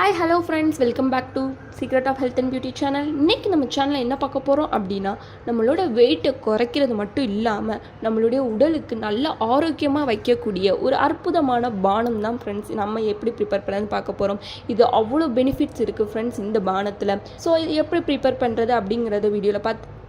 Hi hello friends welcome back to secret of health and beauty channel இன்றைக்கி நம்ம சேனலில் என்ன பார்க்க போகிறோம் அப்படின்னா நம்மளோட வெயிட்டை குறைக்கிறது மட்டும் இல்லாமல் நம்மளுடைய உடலுக்கு நல்ல ஆரோக்கியமாக வைக்கக்கூடிய ஒரு அற்புதமான பானம் தான் ஃப்ரெண்ட்ஸ் நம்ம எப்படி ப்ரிப்பேர் பண்ணணும்னு பார்க்க போகிறோம் இது அவ்வளோ பெனிஃபிட்ஸ் இருக்குது ஃப்ரெண்ட்ஸ் இந்த பானத்தில். ஸோ இது எப்படி ப்ரிப்பேர் பண்ணுறது அப்படிங்கிறத வீடியோவில் பார்த்து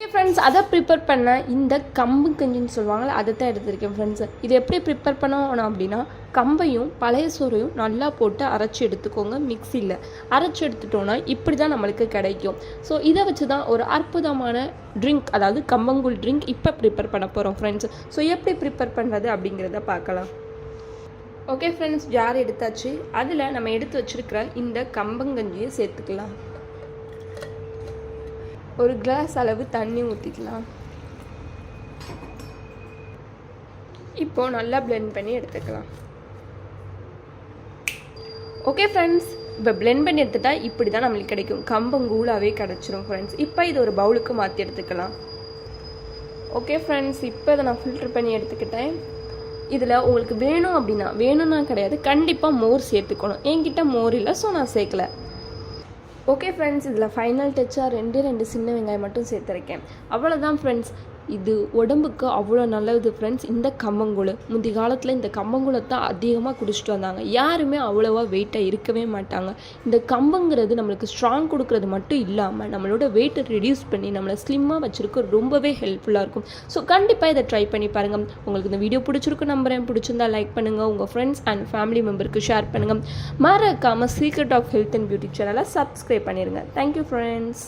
ஃப்ரெண்ட்ஸ் அதை ப்ரிப்பேர் பண்ண இந்த கம்பு கஞ்சின்னு சொல்லுவாங்கள்ல அதை தான் எடுத்திருக்கேன் ஃப்ரெண்ட்ஸ் இது எப்படி ப்ரிப்பேர் பண்ணணும் அப்படின்னா கம்பையும் பழைய சோறையும் நல்லா போட்டு அரைச்சி எடுத்துக்கோங்க மிக்சியில். அரைச்சி எடுத்துட்டோன்னா இப்படி தான் நம்மளுக்கு கிடைக்கும். ஸோ இதை வச்சு தான் ஒரு அற்புதமான ட்ரிங்க் அதாவது கம்பங்கூழ் ட்ரிங்க் இப்போ ப்ரிப்பேர் பண்ண போகிறோம் ஃப்ரெண்ட்ஸ் ஸோ எப்படி ப்ரிப்பேர் பண்ணுறது அப்படிங்கிறத பார்க்கலாம். ஓகே ஃப்ரெண்ட்ஸ் ஜார் எடுத்தாச்சு. அதில் நம்ம எடுத்து வச்சிருக்கிற இந்த கம்பங்கஞ்சியை சேர்த்துக்கலாம். ஒரு கிளாஸ் அளவு தண்ணி ஊற்றிக்கலாம் இப்போ நல்லா பிளெண்ட் பண்ணி எடுத்துக்கலாம். ஓகே ஃப்ரெண்ட்ஸ் இப்போ பிளெண்ட் பண்ணி எடுத்துட்டா இப்படி தான் நம்மளுக்கு கிடைக்கும். கம்பங்கூழாவே கிடச்சிரும் ஃப்ரெண்ட்ஸ் இப்போ இது ஒரு பவுலுக்கு மாற்றி எடுத்துக்கலாம். ஓகே ஃப்ரெண்ட்ஸ் இப்போ இதை நான் ஃபில்டர் பண்ணி எடுத்துக்கிட்டேன். இதில் உங்களுக்கு வேணும் அப்படின்னா வேணும்னா கிடையாது. கண்டிப்பாக மோர் சேர்த்துக்கணும். என்கிட்ட மோர் இல்லை ஸோ நான் சேர்க்கல. ஓகே ஃப்ரெண்ட்ஸ் இதில் ஃபைனல் டச்சாக ரெண்டு ரெண்டு சின்ன வெங்காயம் மட்டும் சேர்த்துருக்கேன் அவ்வளோதான் ஃப்ரெண்ட்ஸ் இது உடம்புக்கு அவ்வளோ நல்லது ஃப்ரெண்ட்ஸ் இந்த கம்மங்கூழ். முந்தி காலத்தில் இந்த கம்மங்கூழை தான் அதிகமாக குடிச்சிட்டு வந்தாங்க. யாருமே அவ்வளோவா வெயிட்டாக இருக்கவே மாட்டாங்க. இந்த கம்பங்கிறது நம்மளுக்கு ஸ்ட்ராங் கொடுக்கறது மட்டும் இல்லாமல் நம்மளோட வெயிட்டை ரெடியூஸ் பண்ணி நம்மளை ஸ்லிம்மாக வச்சுருக்க ரொம்பவே ஹெல்ப்ஃபுல்லாக இருக்கும். ஸோ கண்டிப்பாக இதை ட்ரை பண்ணி பாருங்கள் உங்களுக்கு இந்த வீடியோ பிடிச்சிருக்கு நம்புறேன். பிடிச்சிருந்தா லைக் பண்ணுங்கள் உங்கள் ஃப்ரெண்ட்ஸ் அண்ட் ஃபேமிலி மெம்பருக்கு ஷேர் பண்ணுங்கள் மறக்காமல் secret of health and beauty சேனலை சப்ஸ்கிரைப் பண்ணிடுங்க தேங்க்யூ ஃப்ரெண்ட்ஸ்